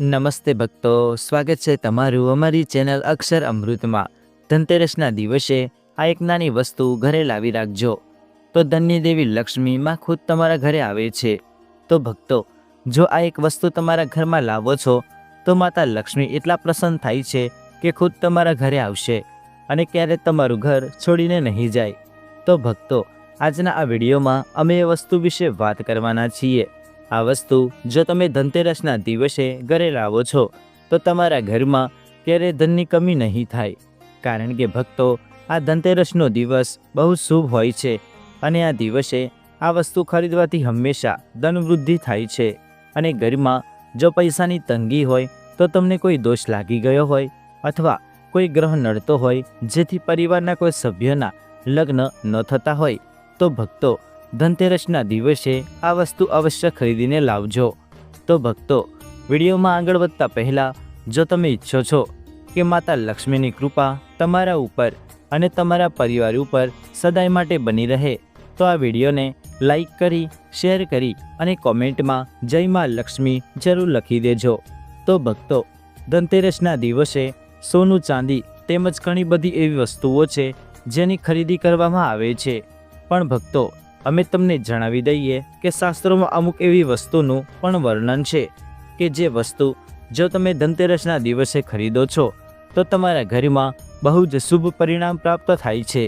નમસ્તે ભક્તો, સ્વાગત છે તમારું અમારી ચેનલ અક્ષર અમૃતમાં. ધનતેરસના દિવસે આ એક નાની વસ્તુ ઘરે લાવી રાખજો. તો ધન્ય દેવી લક્ષ્મી, માં ખુદ તમારા ઘરે આવે છે. તો ભક્તો, જો આ એક વસ્તુ તમારા ઘરમાં લાવો છો, તો માતા લક્ષ્મી એટલા પ્રસન્ન થાય છે કે ખુદ તમારા ઘરે આવશે અને ક્યારે તમારું ઘર છોડીને નહીં જાય. તો ભક્તો, આજના આ વિડીયોમાં અમે એ વસ્તુ વિશે વાત કરવાના છીએ. આ વસ્તુ જો તમે ધનતેરસના દિવસે ઘરે લાવો છો, તો તમારા ઘરમાં ક્યારે ધનની કમી નહીં થાય. કારણ કે ભક્તો, આ ધનતેરસનો દિવસ બહુ શુભ હોય છે અને આ દિવસે આ વસ્તુ ખરીદવાથી હંમેશા ધન વૃદ્ધિ થાય છે. અને ઘરમાં જો પૈસાની તંગી હોય, તો તમને કોઈ દોષ લાગી ગયો હોય અથવા કોઈ ગ્રહ નડતો હોય, જેથી પરિવારના કોઈ સભ્યના લગ્ન ન થતા હોય, તો ભક્તો ધનતેરસના દિવસે આ વસ્તુ અવશ્ય ખરીદીને લાવજો. તો ભક્તો, વિડીયોમાં આગળ વધતા પહેલાં, જો તમે ઈચ્છો છો કે માતા લક્ષ્મીની કૃપા તમારા ઉપર અને તમારા પરિવાર ઉપર સદાય માટે બની રહે, તો આ વિડીયોને લાઈક કરી, શેર કરી અને કોમેન્ટમાં જય માં લક્ષ્મી જરૂર લખી દેજો. તો ભક્તો, ધનતેરસના દિવસે સોનું, ચાંદી તેમજ ઘણી બધી એવી વસ્તુઓ છે જેની ખરીદી કરવામાં આવે છે. પણ ભક્તો અમે તમને જણાવી દઈએ કે શાસ્ત્રોમાં અમુક એવી વસ્તુનું પણ વર્ણન છે કે જે વસ્તુ જો તમે ધનતેરસના દિવસે ખરીદો છો, તો તમારા ઘરમાં બહુ જ શુભ પરિણામ પ્રાપ્ત થાય છે.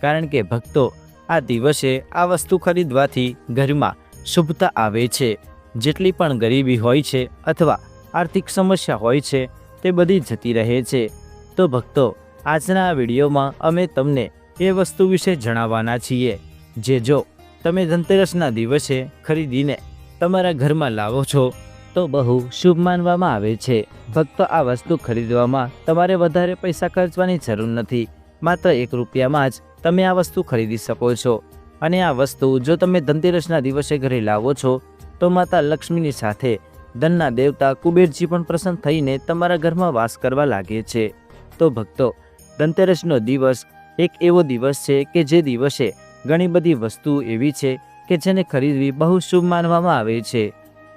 કારણ કે ભક્તો આ દિવસે આ વસ્તુ ખરીદવાથી ઘરમાં શુભતા આવે છે. જેટલી પણ ગરીબી હોય છે અથવા આર્થિક સમસ્યા હોય છે, તે બધી જતી રહે છે. તો ભક્તો, આજના આ વિડીયોમાં અમે તમને એ વસ્તુ વિશે જણાવવાના છીએ. જે જો તમે ધનતેરસના દિવસે ખરીદીને તમારા ઘરમાં લાવો છો, તો બહુ શુભ માનવામાં આવે છે. ફક્ત આ વસ્તુ ખરીદવામાં તમારે વધારે પૈસા ખર્ચવાની જરૂર નથી. માત્ર એક રૂપિયામાં જ તમે આ વસ્તુ ખરીદી શકો છો. અને આ વસ્તુ જો તમે ધનતેરસના દિવસે ઘરે લાવો છો, તો માતા લક્ષ્મીની સાથે ધનના દેવતા કુબેરજી પણ પ્રસન્ન થઈને તમારા ઘરમાં વાસ કરવા લાગે છે. તો ભક્તો, ધનતેરસનો દિવસ એક એવો દિવસ છે કે જે દિવસે ઘણી બધી વસ્તુઓ એવી છે કે જેને ખરીદવી બહુ શુભ માનવામાં આવે છે.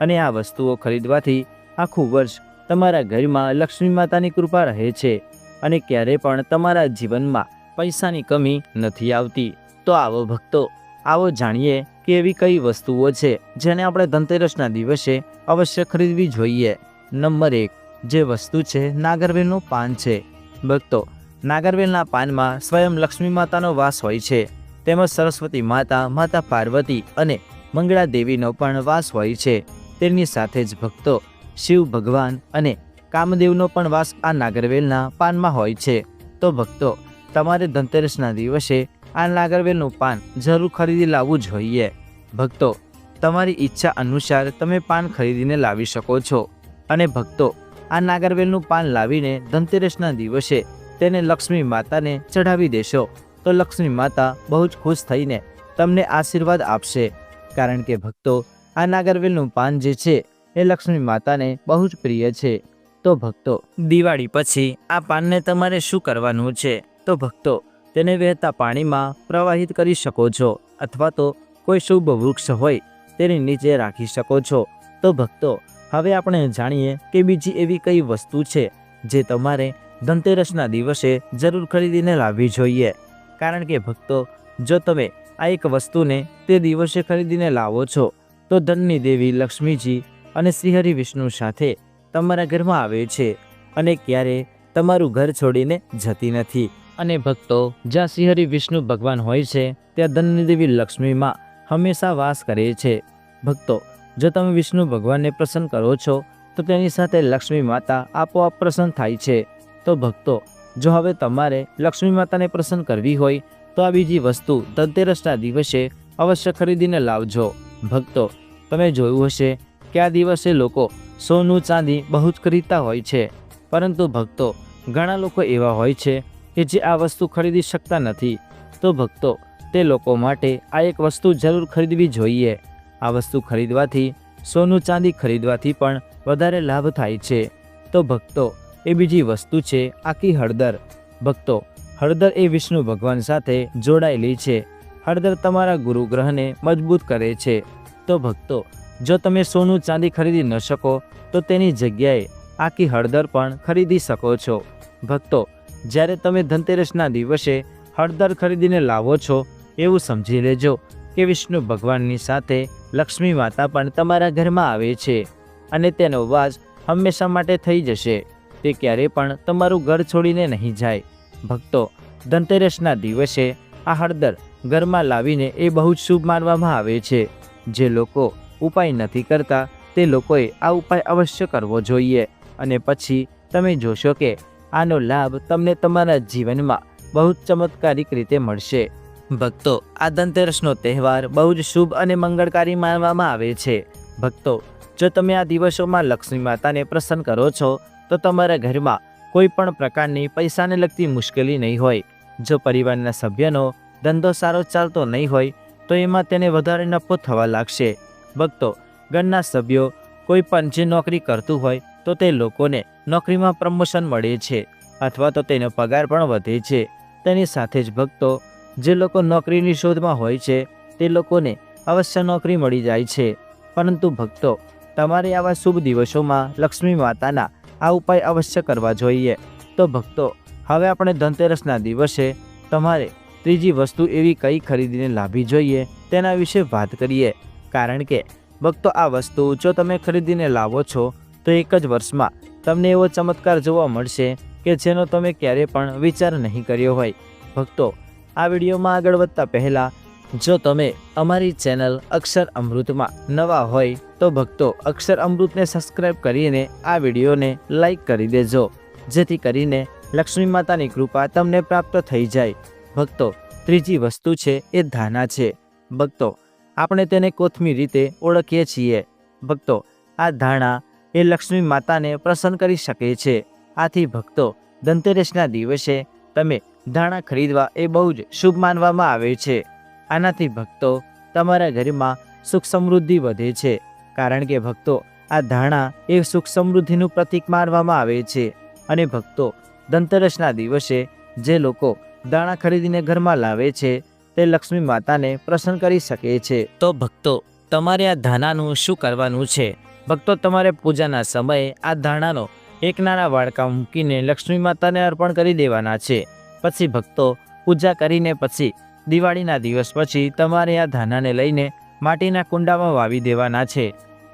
અને આ વસ્તુઓ ખરીદવાથી આખું વર્ષ તમારા ઘરમાં લક્ષ્મી માતાની કૃપા રહે છે અને ક્યારે પણ તમારા જીવનમાં પૈસાની કમી નથી આવતી. તો આવો ભક્તો, આવો જાણીએ કે એવી કઈ વસ્તુઓ છે જેને આપણે ધનતેરસના દિવસે અવશ્ય ખરીદવી જોઈએ. નંબર એક, જે વસ્તુ છે નાગરવેલનું પાન છે. ભક્તો, નાગરવેલના પાનમાં સ્વયં લક્ષ્મી માતાનો વાસ હોય છે. તેમજ સરસ્વતી માતા માતા પાર્વતી અને મંગળા દેવીનો પણ વાસ હોય છે. તેની સાથે જ ભક્તો શિવ ભગવાન અને કામદેવનો પણ વાસ આ નાગરવેલના પાનમાં હોય છે. તો ભક્તો, તમારે ધનતેરસના દિવસે આ નાગરવેલનું પાન જરૂર ખરીદી લાવવું જોઈએ. ભક્તો, તમારી ઈચ્છા અનુસાર તમે પાન ખરીદીને લાવી શકો છો. અને ભક્તો, આ નાગરવેલનું પાન લાવીને ધનતેરસના દિવસે તેને લક્ષ્મી માતાને ચઢાવી દેશો. તો લક્ષ્મી માતા બહુ જ ખુશ થઈને તમને આશીર્વાદ આપશે. કારણ કે ભક્તો, આ નાગરવેલનું પાન જે છે, એ લક્ષ્મી માતાને બહુ જ પ્રિય છે. તો ભક્તો, દિવાળી પછી આ પાનને તમારે શું કરવાનું છે? તો ભક્તો, તેને વહેતા પાણીમાં પ્રવાહિત કરી શકો છો, અથવા તો કોઈ શુભ વૃક્ષ હોય તેની નીચે રાખી શકો છો. તો ભક્તો, હવે આપણે જાણીએ કે બીજી એવી કઈ વસ્તુ છે, જે તમારે ધનતેરસના દિવસે જરૂર ખરીદીને લાવવી જોઈએ. કારણ કે ભક્તો, જો તમે આ એક વસ્તુને તે દિવસે ખરીદીને લાવો છો, તો ધનની દેવી લક્ષ્મીજી અને શ્રીહરિ વિષ્ણુ સાથે તમારા ઘરમાં આવે છે અને ક્યારે તમારું ઘર છોડીને જતી નથી. અને ભક્તો, જ્યાં શ્રીહરિ વિષ્ણુ ભગવાન હોય છે, ત્યાં ધનની દેવી લક્ષ્મીમાં હંમેશા વાસ કરે છે. ભક્તો, જો તમે વિષ્ણુ ભગવાનને પ્રસન્ન કરો છો, તો તેની સાથે લક્ષ્મી માતા આપોઆપ પ્રસન્ન થાય છે. તો ભક્તો જો હવે તમારે લક્ષ્મી માતાને પ્રસન્ન કરવી હોય, તો આ બીજી વસ્તુ ધનતેરસના દિવસે અવશ્ય ખરીદીને લાવજો. ભક્તો, તમે જોયું હશે કે આ દિવસે લોકો સોનું ચાંદી બહુ જ ખરીદતા હોય છે. પરંતુ ભક્તો, ઘણા લોકો એવા હોય છે કે જે આ વસ્તુ ખરીદી શકતા નથી. તો ભક્તો, તે લોકો માટે આ એક વસ્તુ જરૂર ખરીદવી જોઈએ. આ વસ્તુ ખરીદવાથી, સોનું ચાંદી ખરીદવાથી પણ વધારે લાભ થાય છે. તો ભક્તો એ બીજી વસ્તુ છે આખી હળદર. ભક્તો, હળદર એ વિષ્ણુ ભગવાન સાથે જોડાયેલી છે. હળદર તમારા ગુરુ ગ્રહને મજબૂત કરે છે. તો ભક્તો, જો તમે સોનું ચાંદી ખરીદી ન શકો, તો તેની જગ્યાએ આખી હળદર પણ ખરીદી શકો છો. ભક્તો, જ્યારે તમે ધનતેરસના દિવસે હળદર ખરીદીને લાવો છો, એવું સમજી લેજો કે વિષ્ણુ ભગવાનની સાથે લક્ષ્મી માતા પણ તમારા ઘરમાં આવે છે અને તેનો વાસ હંમેશા માટે થઈ જશે. તે ક્યારેય પણ તમારું ઘર છોડીને નહીં જાય. ભક્તો, ધનતેરસના દિવસે આ હળદર ઘરમાં લાવીને એ બહુ જ શુભ માનવામાં આવે છે. જે લોકો ઉપાય નથી કરતા તે લોકોએ આ ઉપાય અવશ્ય કરવો જોઈએ. અને પછી તમે જોશો કે આનો લાભ તમને તમારા જીવનમાં બહુ જ ચમત્કારિક રીતે મળશે. ભક્તો, આ ધનતેરસનો તહેવાર બહુ જ શુભ અને મંગળકારી માનવામાં આવે છે. ભક્તો, જો તમે આ દિવસોમાં લક્ષ્મી માતાને પ્રસન્ન કરો છો તો તમારા ઘરમાં કોઈ પણ પ્રકારની પૈસાને લગતી મુશ્કેલી નહીં હોય. જો પરિવારના સભ્યનો ધંધો સારો ચાલતો નહીં હોય, તો એમાં તેને વધારે નફો થવા લાગશે. ભક્તો, ઘરના સભ્યો કોઈ પણ જે નોકરી કરતું હોય, તો તે લોકોને નોકરીમાં પ્રમોશન મળે છે, અથવા તો તેનો પગાર પણ વધે છે. તેની સાથે જ ભક્તો, જે લોકો નોકરીની શોધમાં હોય છે, તે લોકોને અવશ્ય નોકરી મળી જાય છે. પરંતુ ભક્તો, તમારે આવા શુભ દિવસોમાં લક્ષ્મી માતાના આ ઉપાય અવશ્ય કરવા જોઈએ. તો ભક્તો, હવે આપણે ધનતેરસના દિવસે તમારે ત્રીજી વસ્તુ એવી કઈ ખરીદીને લાવવી જોઈએ તેના વિશે વાત કરીએ. કારણ કે, ભક્તો, આ વસ્તુ જો તમે ખરીદીને લાવો છો, તો એક જ વર્ષમાં તમને એવો ચમત્કાર જોવા મળશે કે જેનો તમે ક્યારે પણ વિચાર નહીં કર્યો હોય. ભક્તો, આ વિડીયોમાં આગળ વધતા પહેલાં જો તમે અમારી ચેનલ અક્ષર અમૃતમાં નવા હોય તો ભક્તો અક્ષર અમૃતને સબસ્ક્રાઇબ કરીને આ વિડીયોને લાઈક કરી દેજો. જેથી કરીને લક્ષ્મી માતાની કૃપા તમને પ્રાપ્ત થઈ જાય. ભક્તો, ત્રીજી વસ્તુ છે એ ધાના છે. ભક્તો, આપણે તેને કોથમી રીતે ઓળખીએ છીએ. ભક્તો, આ ધાણા એ લક્ષ્મી માતાને પ્રસન્ન કરી શકે છે. આથી ભક્તો, ધનતેરસના દિવસે તમે ધાણા ખરીદવા એ બહુ જ શુભ માનવામાં આવે છે. આનાથી ભક્તો તમારા ઘરમાં સુખ સમૃદ્ધિ વધે છે, કારણ કે ભક્તો આ ધાણા એ સુખ સમૃદ્ધિનું પ્રતીક માનવામાં આવે છે. અને ભક્તો ધનતેરસના દિવસે જે લોકો દાણા ખરીદીને ઘરમાં લાવે છે, તે લક્ષ્મી માતાને પ્રસન્ન કરી શકે છે. તો ભક્તો, તમારે આ ધાણાનું શું કરવાનું છે? ભક્તો, તમારે પૂજાના સમયે આ ધાણાનો એક નાના વાડકા મૂકીને લક્ષ્મી માતાને અર્પણ કરી દેવાના છે. પછી ભક્તો પૂજા કરીને પછી દિવાળીના દિવસ પછી તમારે આ ધાનાને લઈને માટીના કુંડામાં વાવી દેવાના છે.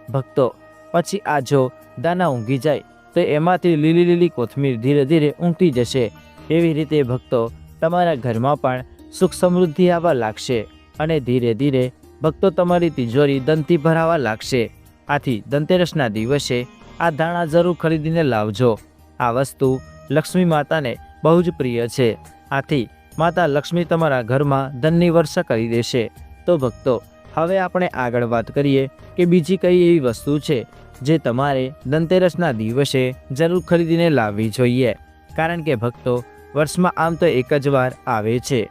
ભક્તો, પછી આ જો દાના ઊંઘી જાય, તો એમાંથી લીલી લીલી કોથમીર ધીરે ધીરે ઊંઘતી જશે. એવી રીતે ભક્તો, તમારા ઘરમાં પણ સુખ સમૃદ્ધિ આવવા લાગશે અને ધીરે ધીરે ભક્તો તમારી તિજોરી દંતી ભરાવા લાગશે. આથી ધનતેરસના દિવસે આ ધાણા જરૂર ખરીદીને લાવજો. આ વસ્તુ લક્ષ્મી માતાને બહુ જ પ્રિય છે. આથી માતા લક્ષ્મી તમારા ઘરમાં ધનની વર્ષા કરી દેશે. તો ભક્તો, હવે આપણે આગળ વાત કરીએ કે બીજી કઈ એવી વસ્તુ છે જે તમારે ધનતેરસના દિવસે જરૂર ખરીદીને લાવવી જોઈએ. કારણ કે ભક્તો, વર્ષમાં આમ તો એક જ વાર આવે છે.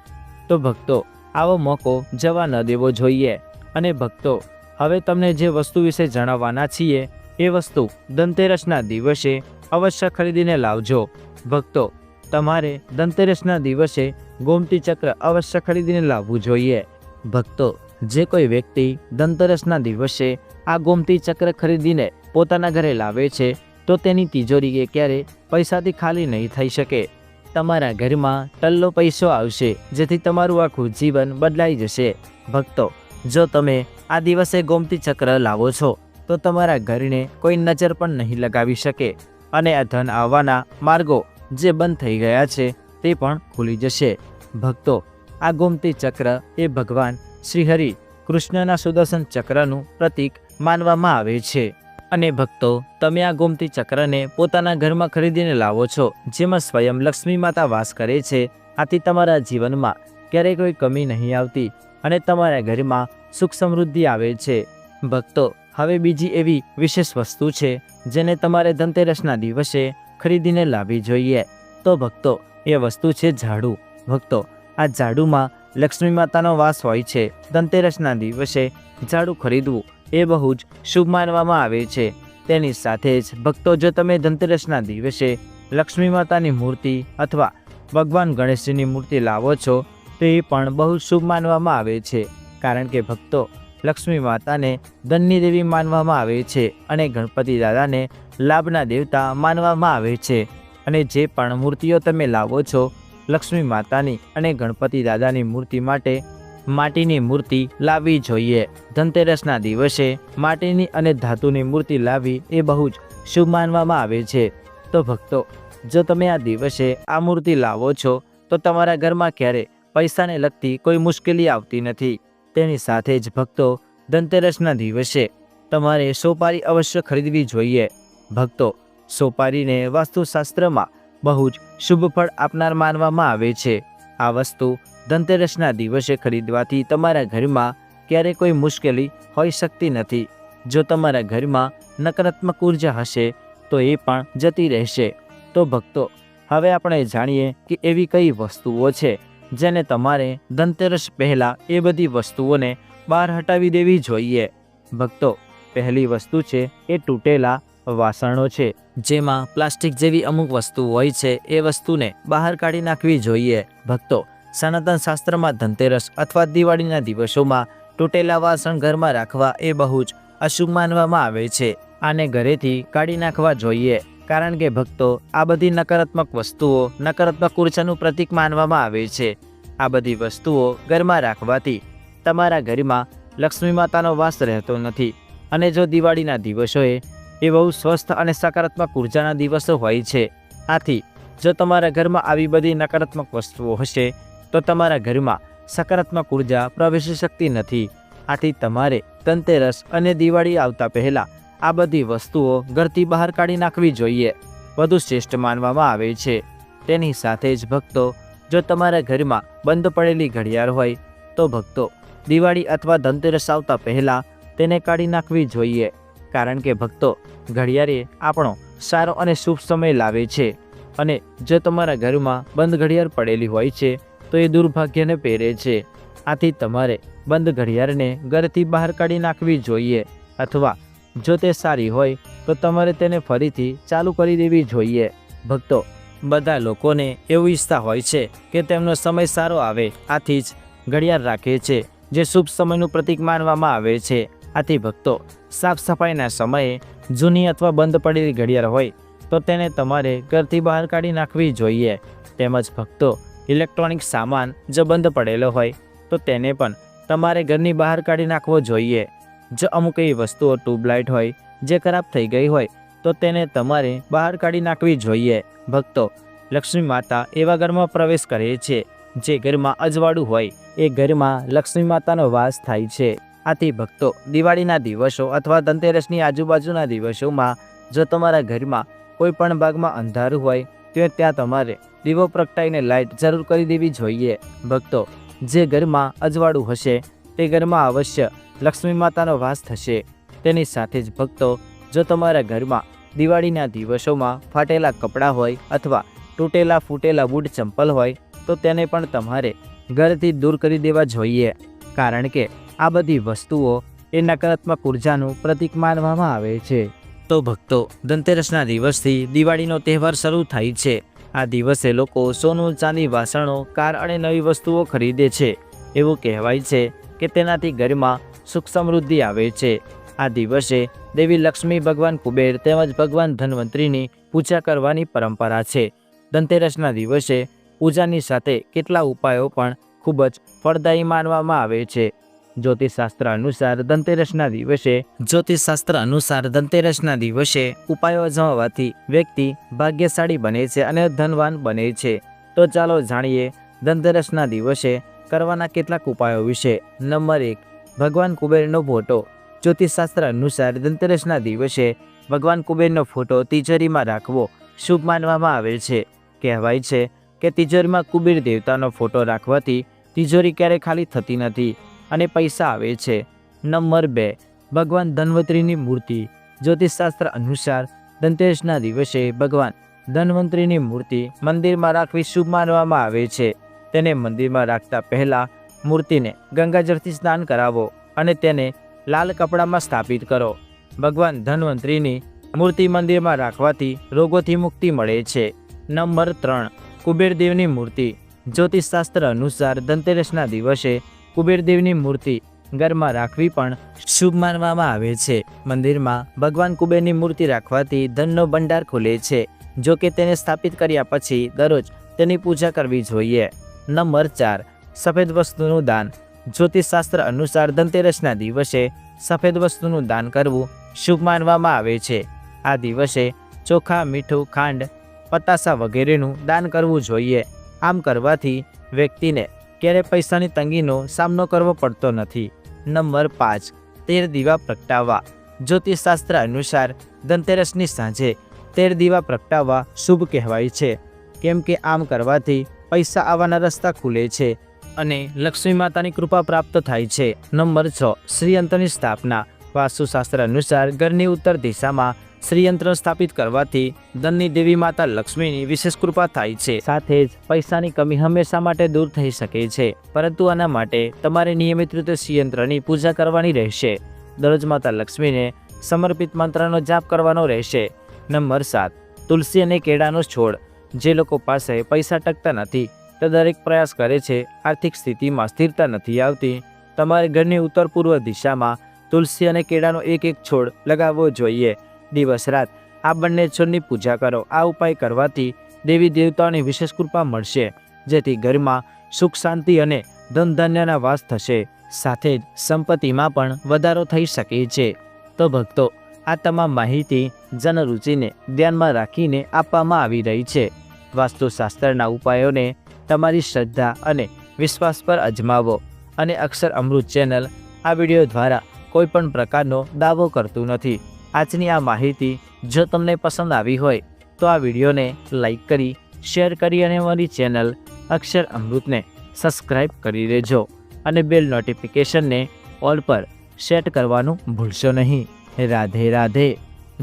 તો ભક્તો, આવો મોકો જવા ન દેવો જોઈએ. અને ભક્તો, હવે તમને જે વસ્તુ વિશે જણાવવાના છીએ, એ વસ્તુ ધનતેરસના દિવસે અવશ્ય ખરીદીને લાવજો. ભક્તો તમારે ધનતેરસના દિવસે ગોમતી ચક્ર અવશ્ય ખરીદીને લાવવું જોઈએ. ભક્તો, જે કોઈ વ્યક્તિ ધનતેરસના દિવસે આ ગોમતી ચક્ર ખરીદીને પોતાના ઘરે લાવે છે, તો તેની તિજોરી એ ક્યારે પૈસાથી ખાલી નહીં થઈ શકે. તમારા ઘરમાં ટલ્લો પૈસો આવશે, જેથી તમારું આખું જીવન બદલાઈ જશે. ભક્તો, જો તમે આ દિવસે ગોમતી ચક્ર લાવો છો, તો તમારા ઘરને કોઈ નજર પણ નહીં લગાવી શકે. અને આ ધન આવવાના માર્ગો જે બંધ થઈ ગયા છે, તે પણ ખુલી જશે. ભક્તો, આ ગોમતી ચક્ર એ ભગવાન શ્રીહરિ કૃષ્ણના સુદર્શન ચક્રનું પ્રતીક માનવામાં આવે છે. અને ભક્તો, તમે આ ગોમતી ચક્રને પોતાના ઘરમાં ખરીદીને લાવો છો, જેમાં સ્વયં લક્ષ્મી માતા વાસ કરે છે, આથી તમારા જીવનમાં ક્યારેય કોઈ કમી નહીં આવતી અને તમારા ઘરમાં સુખ સમૃદ્ધિ આવે છે. ભક્તો, હવે બીજી એવી વિશેષ વસ્તુ છે, જેને તમારે ધનતેરસના દિવસે ખરીદીને લાવવી જોઈએ. તો ભક્તો, એ વસ્તુ છે ઝાડુ. ભક્તો, આ ઝાડુમાં લક્ષ્મી માતાનો વાસ હોય છે. ધનતેરસના દિવસે ઝાડુ ખરીદવું એ બહુ જ શુભ માનવામાં આવે છે. તેની સાથે જ ભક્તો, જો તમે ધનતેરસના દિવસે લક્ષ્મી માતાની મૂર્તિ અથવા ભગવાન ગણેશજીની મૂર્તિ લાવો છો, તો એ પણ બહુ શુભ માનવામાં આવે છે. કારણ કે ભક્તો, લક્ષ્મી માતાને ધનની દેવી માનવામાં આવે છે અને ગણપતિ દાદાને લાભના દેવતા માનવામાં આવે છે. અને જે પણ મૂર્તિઓ તમે લાવો છો, લક્ષ્મી માતાની અને ગણપતિ દાદાની મૂર્તિ માટે માટીની મૂર્તિ લાવવી જોઈએ. ધનતેરસના દિવસે માટીની અને ધાતુની મૂર્તિ લાવવી એ બહુ જ શુભ માનવામાં આવે છે. તો ભક્તો, જો તમે આ દિવસે આ મૂર્તિ લાવો છો, તો તમારા ઘરમાં ક્યારે પૈસાને લગતી કોઈ મુશ્કેલી આવતી નથી. તેની સાથે જ ભક્તો, ધનતેરસના દિવસે તમારે સોપારી અવશ્ય ખરીદવી જોઈએ. ભક્તો, સોપારીને વાસ્તુશાસ્ત્રમાં બહુ જ શુભ ફળ આપનાર માનવામાં આવે છે. આ વસ્તુ ધનતેરસના દિવસે ખરીદવાથી તમારા ઘરમાં ક્યારે કોઈ મુશ્કેલી હોઈ શકતી નથી. જો તમારા ઘરમાં નકારાત્મક ઊર્જા હશે, તો એ પણ જતી રહેશે. તો ભક્તો, હવે આપણે જાણીએ કે એવી કઈ વસ્તુઓ છે જેને તમારે ધનતેરસ પહેલાં એ બધી વસ્તુઓને બહાર હટાવી દેવી જોઈએ. ભક્તો, પહેલી વસ્તુ છે એ તૂટેલા વાસણો છે. જેમાં પ્લાસ્ટિક જેવી અમુક વસ્તુ હોય છે, એ વસ્તુને બહાર કાઢી નાખવી જોઈએ. ભક્તો, સનાતન શાસ્ત્રમાં ધનતેરસ અથવા દિવાળીના દિવસોમાં તૂટેલા વાસણ ઘરમાં રાખવા એ બહુ જ અશુભ માનવામાં આવે છે. આને ઘરેથી કાઢી નાખવા જોઈએ, કારણ કે ભક્તો, આ બધી નકારાત્મક વસ્તુઓ નકારાત્મક ઉર્જાનું પ્રતીક માનવામાં આવે છે. આ બધી વસ્તુઓ ઘરમાં રાખવાથી તમારા ઘરમાં લક્ષ્મી માતાનો વાસ રહેતો નથી. અને જો દિવાળીના દિવસોએ એ બહુ સ્વસ્થ અને સકારાત્મક ઉર્જાના દિવસો હોય છે. આથી, જો તમારા ઘરમાં આવી બધી નકારાત્મક વસ્તુઓ હશે, તો તમારા ઘરમાં સકારાત્મક ઊર્જા પ્રવેશી શકતી નથી. આથી તમારે ધનતેરસ અને દિવાળી આવતા પહેલાં આ બધી વસ્તુઓ ઘરથી બહાર કાઢી નાખવી જોઈએ. વધુ શ્રેષ્ઠ માનવામાં આવે છે. તેની સાથે જ ભક્તો, જો તમારા ઘરમાં બંધ પડેલી ઘડિયાળ હોય, તો ભક્તો, દિવાળી અથવા ધનતેરસ આવતા પહેલાં તેને કાઢી નાખવી જોઈએ. કારણ કે ભક્તો, ઘડિયાળે આપણો સારો અને શુભ સમય લાવે છે. અને જો તમારા ઘરમાં બંધ ઘડિયાળ પડેલી હોય છે, તો એ દુર્ભાગ્યને પહેરે છે. આથી તમારે બંધ ઘડિયાળને ઘરથી બહાર કાઢી નાખવી જોઈએ. અથવા જો તે સારી હોય, તો તમારે તેને ફરીથી ચાલુ કરી દેવી જોઈએ. ભક્તો, બધા લોકોને એવું ઈચ્છતા હોય છે કે તેમનો સમય સારો આવે. આથી જ ઘડિયાળ રાખે છે, જે શુભ સમયનું પ્રતીક માનવામાં આવે છે. આથી ભક્તો, સાફ સફાઈના સમયે જૂની અથવા બંધ પડેલી ઘડિયાળ હોય, તો તેને તમારે ઘરથી બહાર કાઢી નાખવી જોઈએ. તેમજ ભક્તો, ઇલેક્ટ્રોનિક સામાન જો બંધ પડેલો હોય, તો તેને પણ તમારે ઘરની બહાર કાઢી નાખવો જોઈએ. જો અમુક એવી વસ્તુઓ ટ્યુબલાઇટ હોય, જે ખરાબ થઈ ગઈ હોય, તો તેને તમારે બહાર કાઢી નાખવી જોઈએ. ભક્તો, લક્ષ્મી માતા એવા ઘરમાં પ્રવેશ કરે છે, જે ઘરમાં અજવાળું હોય, એ ઘરમાં લક્ષ્મી માતાનો વાસ થાય છે. આથી ભક્તો, દિવાળીના દિવસો અથવા ધનતેરસની આજુબાજુના દિવસોમાં જો તમારા ઘરમાં કોઈ પણ ભાગમાં અંધારું હોય, તો ત્યાં તમારે દીવો પ્રગટાઈને લાઇટ જરૂર કરી દેવી જોઈએ. ભક્તો, જે ઘરમાં અજવાળું હશે, તે ઘરમાં અવશ્ય લક્ષ્મી માતાનો વાસ થશે. તેની સાથે જ ભક્તો, જો તમારા ઘરમાં દિવાળીના દિવસોમાં ફાટેલા કપડાં હોય અથવા તૂટેલા ફૂટેલા બૂટ ચંપલ હોય, તો તેને પણ તમારે ઘરથી દૂર કરી દેવા જોઈએ. કારણ કે આ બધી વસ્તુઓ એ નકારાત્મક ઉર્જાનું પ્રતીક માનવામાં આવે છે. તો ભક્તો, ધનતેરસના દિવસથી દિવાળીનો તહેવાર શરૂ થાય છે. આ દિવસે લોકો સોનું, ચાંદી, વાસણો, કાર અને નવી વસ્તુઓ ખરીદે છે. એવું કહેવાય છે કે તેનાથી ઘરમાં સુખ સમૃદ્ધિ આવે છે. આ દિવસે દેવી લક્ષ્મી ભગવાન કુબેર તેમજ ભગવાન ધન્વંતરીની પૂજા કરવાની પરંપરા છે. ધનતેરસના દિવસે પૂજાની સાથે કેટલા ઉપાયો પણ ખૂબ જ ફળદાયી માનવામાં આવે છે. જ્યોતિષશાસ્ત્ર અનુસાર ધનતેરસના દિવસે જ્યોતિષશાસ્ત્ર અનુસાર ધનતેરસના દિવસે ઉપાયો અજમાવવાથી વ્યક્તિ ભાગ્યશાળી બને છે અને ધનવાન બને છે. તો ચાલો જાણીએ ધનતેરસના દિવસે કરવાના કેટલાક ઉપાયો વિશે. નંબર એક, ભગવાન કુબેરનો ફોટો. જ્યોતિષશાસ્ત્ર અનુસાર ધનતેરસના દિવસે ભગવાન કુબેરનો ફોટો તિજોરીમાં રાખવો શુભ માનવામાં આવે છે. કહેવાય છે કે તિજોરીમાં કુબેર દેવતાનો ફોટો રાખવાથી તિજોરી ક્યારેય ખાલી થતી નથી. અને પૈસા આવે છે. નંબર બે, ભગવાન ધન્વંતરીની મૂર્તિ. જ્યોતિષશાસ્ત્ર અનુસાર ધનતેરસના દિવસે ભગવાન ધન્વંતરીની મૂર્તિ મંદિરમાં રાખવી શુભ માનવામાં આવે છે. તેને મંદિરમાં રાખતા પહેલાં મૂર્તિને ગંગાજળથી સ્નાન કરાવો અને તેને લાલ કપડામાં સ્થાપિત કરો. ભગવાન ધન્વંતરીની મૂર્તિ મંદિરમાં રાખવાથી રોગોથી મુક્તિ મળે છે. નંબર ત્રણ કુબેરદેવની મૂર્તિ. જ્યોતિષશાસ્ત્ર અનુસાર ધનતેરસના દિવસે કુબેરદેવની મૂર્તિ ઘરમાં રાખવી પણ શુભ માનવામાં આવે છે. મંદિરમાં ભગવાન કુબેરની મૂર્તિ રાખવાથી ધનનો ભંડાર ખુલે છે. જો કે તેને સ્થાપિત કર્યા પછી દરરોજ તેની પૂજા કરવી જોઈએ. નંબર ચાર, સફેદ વસ્તુનું દાન. જ્યોતિષશાસ્ત્ર અનુસાર ધનતેરસના દિવસે સફેદ વસ્તુનું દાન કરવું શુભ માનવામાં આવે છે. આ દિવસે ચોખા, મીઠું, ખાંડ, પતાસા વગેરેનું દાન કરવું જોઈએ. આમ કરવાથી વ્યક્તિને ક્યારે પૈસાની તંગીનો સામનો કરવો પડતો નથી. નંબર પાંચ, તેર દીવા પ્રગટાવવા. જ્યોતિષશાસ્ત્ર અનુસાર ધનતેરસની સાંજે તેર દીવા પ્રગટાવવા શુભ કહેવાય છે. કેમ કે આમ કરવાથી પૈસા આવવાના રસ્તા ખુલે છે અને લક્ષ્મી માતાની કૃપા પ્રાપ્ત થાય છે. નંબર છ શ્રીયંત્રની સ્થાપના. વાસ્તુશાસ્ત્ર અનુસાર ઘરની ઉત્તર દિશામાં શ્રીયંત્ર સ્થાપિત કરવાથી ધનની દેવી માતા લક્ષ્મીની વિશેષ કૃપા થાય છે. સાથે જ પૈસાની કમી હંમેશા માટે દૂર થઈ શકે છે, પરંતુ આના માટે તમારે નિયમિત રીતે શ્રીયંત્રની પૂજા કરવાની રહેશે. દરરોજ માતા લક્ષ્મીને સમર્પિત મંત્રનો જાપ કરવાનો રહેશે. નંબર સાત, તુલસી અને કેળાનો છોડ. જે લોકો પાસે પૈસા ટકતા નથી, તે દરેક પ્રયાસ કરે છે, આર્થિક સ્થિતિમાં સ્થિરતા નથી આવતી, તમારે ઘરની ઉત્તર પૂર્વ દિશામાં તુલસી અને કેળાનો એક એક છોડ લગાવવો જોઈએ. દિવસ રાત આ બંને છોડની પૂજા કરો. આ ઉપાય કરવાથી દેવી દેવતાઓની વિશેષ કૃપા મળશે, જેથી ઘરમાં સુખ, શાંતિ અને ધન ધાન્યના વાસ થશે. સાથે જ સંપત્તિમાં પણ વધારો થઈ શકે છે. તો ભક્તો, આ તમામ માહિતી જનરુચિને ધ્યાનમાં રાખીને આપવામાં આવી રહી છે. વાસ્તુશાસ્ત્રના ઉપાયોને તમારી શ્રદ્ધા અને વિશ્વાસ પર અજમાવો અને અક્ષર અમૃત ચેનલ આ વીડિયો દ્વારા કોઈ પણ પ્રકારનો દાવો કરતું નથી. આજની આ માહિતી જો તમને પસંદ આવી હોય, તો આ વિડીયોને લાઈક કરી, શેર કરી અને અમારી ચેનલ અક્ષર અમૃતને સબસ્ક્રાઈબ કરી દેજો અને બેલ નોટિફિકેશનને ઓલ પર સેટ કરવાનું ભૂલશો નહીં. રાધે રાધે.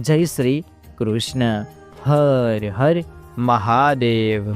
જય શ્રી કૃષ્ણ. હર હર મહાદેવ.